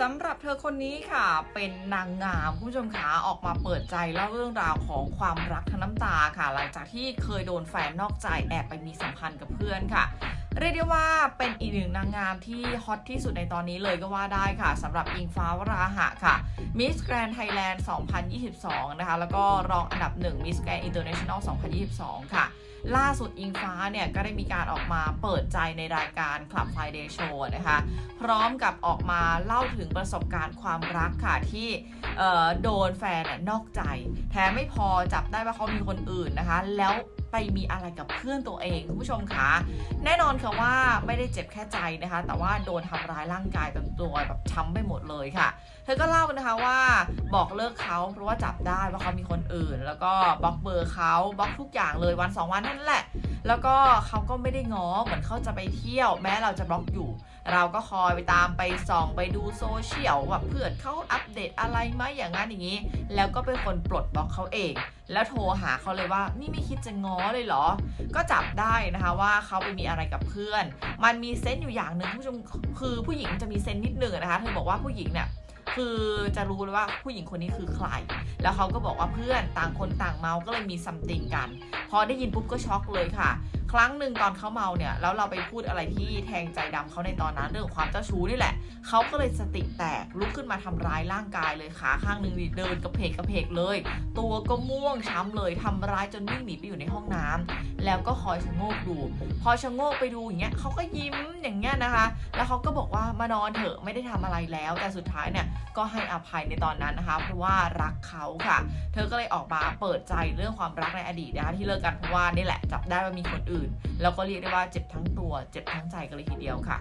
สำหรับเธอคนนี้ค่ะ เป็นนางงามผู้ชมขาออกมาเปิดใจเล่าเรื่องราวของความรักทั้งน้ำตาค่ะ หลังจากที่เคยโดนแฟนนอกใจแอบไปมีสัมพันธ์กับเพื่อนค่ะ เรียกได้ว่าเป็นอีกหนึ่งนางงามที่ฮอตที่สุดในตอนนี้เลยก็ว่าได้ค่ะสำหรับอิงฟ้าวราหะค่ะ Miss Grand Thailand 2022 นะคะ แล้วก็รองอันดับ1 Miss Grand International 2022 ค่ะ ล่าสุดอิงฟ้าเนี่ยก็ได้มีการออกมาเปิดใจในรายการ Club Friday Show นะคะพร้อมกับออกมาเล่าถึงประสบการณ์ความรักค่ะที่โดนแฟนน่ะนอกใจ แถมไม่พอจับได้ว่าเขามีคนอื่นนะคะ แล้ว ไปมีอะไรกับเพื่อนตัวเองคุณผู้ชมคะแน่นอนค่ะว่าไม่ได้เจ็บแค่ใจนะคะ แต่ว่าโดนทำร้ายร่างกายจนตัวแบบช้ำไปหมดเลยค่ะ เธอก็เล่านะคะว่าบอกเลิกเขาเพราะว่าจับได้ว่าเขามีคนอื่น แล้วก็บล็อกเบอร์เขาบล็อกทุกอย่างเลยวันสองวันนั่นแหละ แล้วก็เขาก็ไม่ได้ง้อเหมือนเขาจะไปเที่ยว แม้เราจะบล็อกอยู่ เราก็คอยไปตามไปส่องไปดูโซเชียลว่าเพื่อนเขาอัปเดตอะไรไหมอย่างนั้นอย่างนี้ แล้วก็เป็นคนปลดบล็อกเขาเอง แล้วโทรหาเขาเลยว่านี่ไม่คิดจะง้อเลยเหรอ ก็จับได้นะคะว่าเขาไปมีอะไรกับเพื่อน มันมีเซนต์อยู่อย่างหนึ่งผู้ชมคือผู้หญิงจะมีเซนต์นิดหนึ่งนะคะเธอบอกว่าผู้หญิงเนี่ยคือจะรู้เลยว่าผู้หญิงคนนี้คือใคร แล้วเขาก็บอกว่าเพื่อนต่างคนต่างเมา ก็เลยมีซัมติงกัน พอได้ยินปุ๊บก็ช็อกเลยค่ะ ครั้งหนึ่งตอนเขาเมาเนี่ยแล้วเราไปพูดอะไรที่แทงใจดำเขาในตอนนั้นเรื่องความเจ้าชู้นี่แหละเขาก็เลยสติแตกลุกขึ้นมาทำร้ายร่างกายเลยขาข้างหนึ่งเดินกระเพกกระเพกเลย ตัวก็ม่วงช้ำเลยทำร้ายจนวิ่งหนีไปอยู่ในห้องน้ำแล้วก็คอยชะโงกดู พอชะโงกไปดูอย่างเงี้ยเขาก็ยิ้มอย่างเงี้ยนะคะ แล้วเขาก็บอกว่ามานอนเถอะไม่ได้ทำอะไรแล้ว แต่สุดท้ายเนี่ยก็ให้อภัยในตอนนั้นนะคะ เพราะว่ารักเขาค่ะ เธอก็เลยออกมาเปิดใจเรื่องความรักในอดีตนะคะที่เลิกกันเพราะว่านี่แหละจับได้ว่ามีคนอื่นอื่น แล้วก็เรียกได้ว่าเจ็บทั้งตัว เจ็บทั้งใจกันเลยทีเดียวค่ะ